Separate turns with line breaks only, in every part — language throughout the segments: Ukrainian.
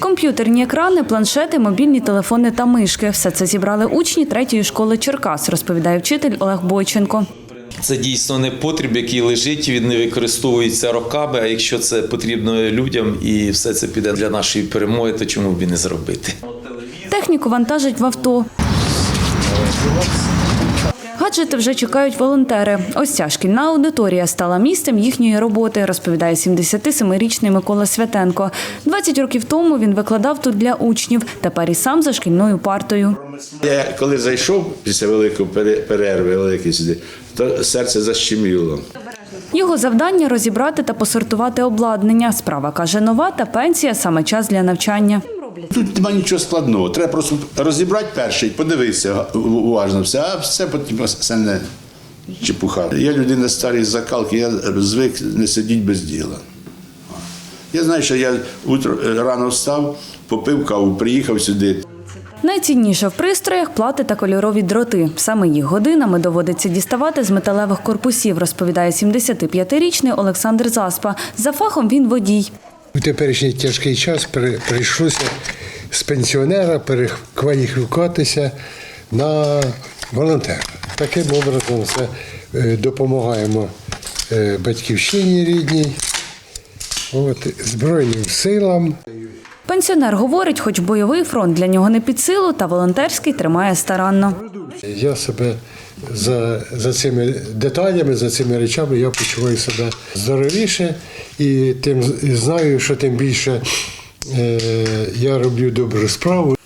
Комп'ютерні екрани, планшети, мобільні телефони та мишки. Все це зібрали учні третьої школи Черкас, розповідає вчитель Олег Бойченко.
Це дійсно не потріб, який лежить, він не використовується роками. А якщо це потрібно людям і все це піде для нашої перемоги, то чому б і не зробити?
Техніку вантажать в авто. Гаджети вже чекають волонтери. Ось ця шкільна аудиторія стала місцем їхньої роботи, розповідає 77-річний Микола Святенко. 20 років тому він викладав тут для учнів. Тепер і сам за шкільною партою.
Я коли зайшов після великої пере- перерви, великої сюди, то серце защеміло.
Його завдання розібрати та посортувати обладнання. Справа каже нова та пенсія саме час для навчання.
Тут немає нічого складного. Треба просто розібрати перший, подивитися уважно все, а все потім все не чепуха. Я людина старої закалки, я звик не сидіти без діла. Я знаю, що я утро рано встав, попив каву, приїхав сюди.
Найцінніше в пристроях плати та кольорові дроти. Саме їх годинами доводиться діставати з металевих корпусів, розповідає 75-річний Олександр Заспа. За фахом він водій.
У теперішній тяжкий час прийшлося з пенсіонера перекваліфікуватися на волонтера. Таким образом це е, допомагаємо е, батьківщині рідній, от, Збройним силам.
Пенсіонер говорить, хоч бойовий фронт для нього не під силу, та волонтерський тримає старанно.
Я себе за, за цими деталями, за цими речами я почуваю себе здоровіше і тим і знаю, що тим більше е, я роблю добру справу.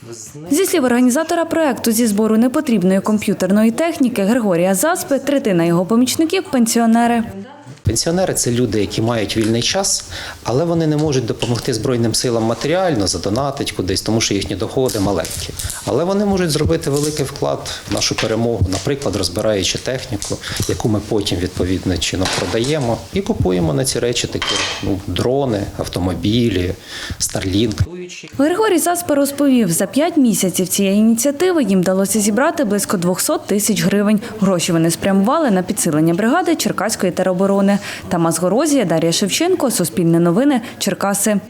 Зі слів організатора проекту зі збору непотрібної комп'ютерної техніки Григорія Заспи, третина його помічників пенсіонери.
Пенсіонери це люди, які мають вільний час, але вони не можуть допомогти Збройним силам матеріально, задонатить кудись, тому що їхні доходи маленькі. Але вони можуть зробити великий вклад в нашу перемогу, наприклад, розбираючи техніку, яку ми потім відповідно чином продаємо, і купуємо на ці речі такі ну, дрони, автомобілі, Starlink.
Григорій Заспа розповів, за п'ять місяців цієї ініціативи їм вдалося зібрати близько 200 тисяч гривень. Гроші вони спрямували на підсилення бригади Черкаської тероборони. Тамас Горозія, Дар'я Шевченко, Суспільне новини, Черкаси.